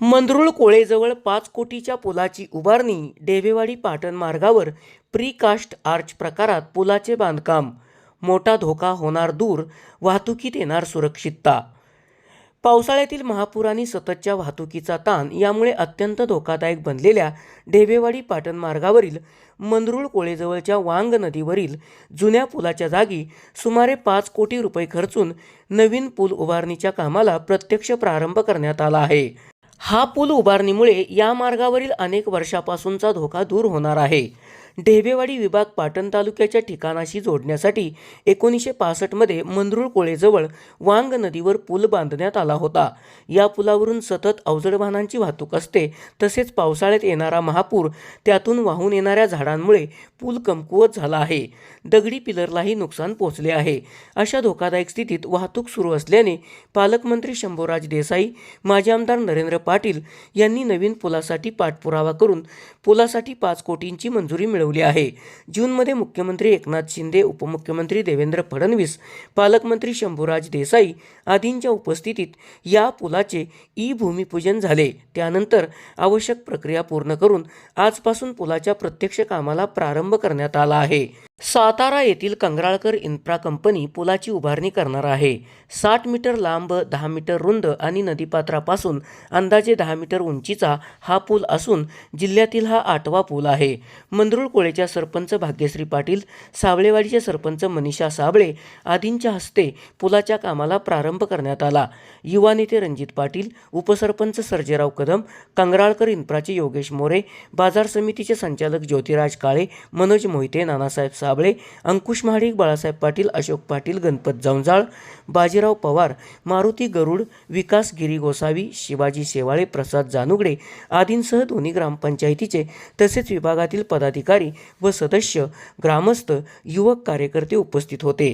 मंदरुळ कोळेजवळ पाच कोटीच्या पुलाची उभारणी डेवेवाडी पाटण मार्गावर प्रीकास्ट आर्च प्रकारात पुलाचे बांधकाम. मोठा धोका होणार दूर वाहतुकीत येणार सुरक्षितता. पावसाळ्यातील महापुराने सततच्या वाहतुकीचा ताण यामुळे अत्यंत धोकादायक बनलेल्या ढेबेवाडी पाटण मार्गावरील मंदरुळ कोळेजवळच्या वांग नदीवरील जुन्या पुलाच्या जागी सुमारे पाच कोटी रुपये खर्चून नवीन पूल उभारणीच्या कामाला प्रत्यक्ष प्रारंभ करण्यात आला आहे. हा पूल उभारणीमुळे या मार्गावरील अनेक वर्षापासूनचा धोका दूर होणार आहे. ढेबेवाडी विभाग पाटण तालुक्याच्या ठिकाणाशी जोडण्यासाठी एकोणीसशे पासष्टमध्ये मंदरूळ कोळेजवळ वांग नदीवर पूल बांधण्यात आला होता. या पुलावरून सतत अवजड वाहनांची वाहतूक असते. तसेच पावसाळ्यात येणारा महापूर त्यातून वाहून येणाऱ्या झाडांमुळे पूल कमकुवत झाला आहे. दगडी पिलरलाही नुकसान पोहोचले आहे. अशा धोकादायक स्थितीत वाहतूक सुरू असल्याने पालकमंत्री शंभूराज देसाई माजी आमदार नरेंद्र पाटील यांनी नवीन पुलासाठी पाठपुरावा करून पुलासाठी पाच कोटींची मंजुरी मिळवली आहे. जूनमध्ये मुख्यमंत्री एकनाथ शिंदे उपमुख्यमंत्री देवेंद्र फडणवीस पालकमंत्री शंभूराज देसाई आदींच्या उपस्थितीत या पुलाचे ई भूमिपूजन झाले. त्यानंतर आवश्यक प्रक्रिया पूर्ण करून आजपासून पुलाच्या प्रत्यक्ष कामाला प्रारंभ करण्यात आला आहे. सातारा येथील कंगराळकर इन्फ्रा कंपनी पुलाची उभारणी करणार आहे. साठ मीटर लांब दहा मीटर रुंद आणि नदीपात्रापासून अंदाजे दहा मीटर उंचीचा हा पूल असून जिल्ह्यातील हा आठवा पूल आहे. मंदरुळ कोळेच्या सरपंच भाग्यश्री पाटील सावळेवाडीचे सरपंच मनीषा साबळे आदींच्या हस्ते पुलाच्या कामाला प्रारंभ करण्यात आला. युवा नेते रणजित पाटील उपसरपंच सर्जेराव कदम कंगराळकर इन्फ्राचे योगेश मोरे बाजार समितीचे संचालक ज्योतिराज काळे मनोज मोहिते नानासाहेब साबळे अंकुश महाडिक बाळासाहेब पाटील अशोक पाटील गणपत जवंजाळ बाजीराव पवार मारुती गरुड विकास गिरी गोसावी शिवाजी शेवाळे प्रसाद जानुगडे आदींसह दोन्ही ग्रामपंचायतीचे तसेच विभागातील पदाधिकारी व सदस्य ग्रामस्थ युवक कार्यकर्ते उपस्थित होते.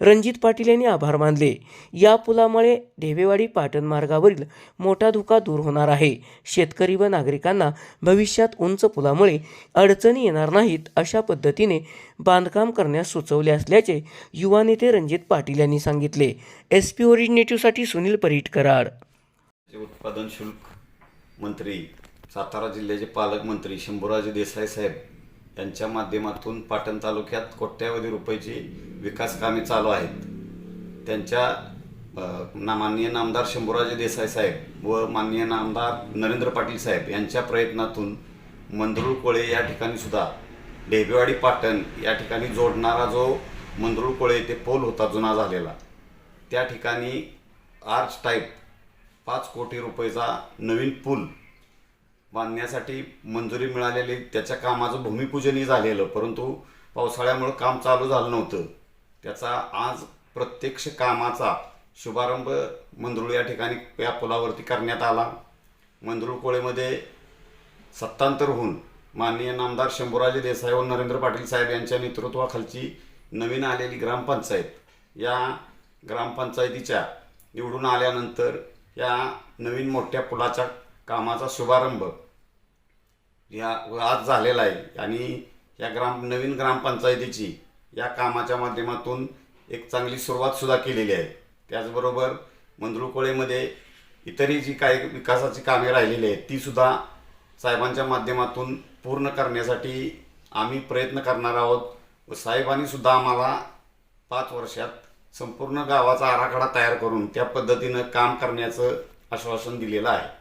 रणजित पाटील यांनी आभार मानले. या पुलामुळे ढेबेवाडी पाटण मार्गावरील मोठा धोका दूर होणार आहे. शेतकरी व नागरिकांना भविष्यात उंच पुलामुळे अडचणी येणार नाहीत अशा पद्धतीने बांधकाम करण्यास सुचवले असल्याचे युवा नेते रणजित पाटील यांनी सांगितले. एस पी ओरिजिनेटिव्हसाठी सुनील परीट कराड उत्पादन शुल्क मंत्री सातारा जिल्ह्याचे पालकमंत्री शंभूराजे देसाई साहेब त्यांच्या माध्यमातून पाटण तालुक्यात कोट्यावधी रुपयाची विकास कामे चालू आहेत. त्यांच्या ना माननीय नामदार शंभूराजे देसाई साहेब व माननीय नामदार नरेंद्र पाटील साहेब यांच्या प्रयत्नातून मंदरुळ कोळे या ठिकाणी सुद्धा ढेबेवाडी पाटण या ठिकाणी जोडणारा जो मंदरुळ कोळे ते पोल होता जुना झालेला त्या ठिकाणी आर्च टाईप पाच कोटी रुपयेचा नवीन पूल बांधण्यासाठी मंजुरी मिळालेली त्याच्या कामाचं भूमिपूजनही झालेलं परंतु पावसाळ्यामुळं काम चालू झालं नव्हतं. त्याचा आज प्रत्यक्ष कामाचा शुभारंभ मंदरुळ या ठिकाणी या पुलावरती करण्यात आला. मंदरुळ कोळेमध्ये सत्तांतर होऊन माननीय नामदार शंभूराजे देसाई व नरेंद्र पाटील साहेब यांच्या नेतृत्वाखालची नवीन आलेली ग्रामपंचायत या ग्रामपंचायतीच्या निवडून आल्यानंतर या नवीन मोठ्या पुलाच्या कामाचा शुभारंभ. या आज झालेला आहे. आणि या ग्राम नवीन ग्रामपंचायतीची या कामाच्या माध्यमातून एक चांगली सुरुवातसुद्धा केलेली आहे. त्याचबरोबर मंदरुकोळेमध्ये इतरही जी काही विकासाची कामे राहिलेली आहेत तीसुद्धा साहेबांच्या माध्यमातून पूर्ण करण्यासाठी आम्ही प्रयत्न करणार आहोत व साहेबांनीसुद्धा आम्हाला पाच वर्षात संपूर्ण गावाचा आराखडा तयार करून त्या पद्धतीनं काम करण्याचं आश्वासन दिलेलं आहे.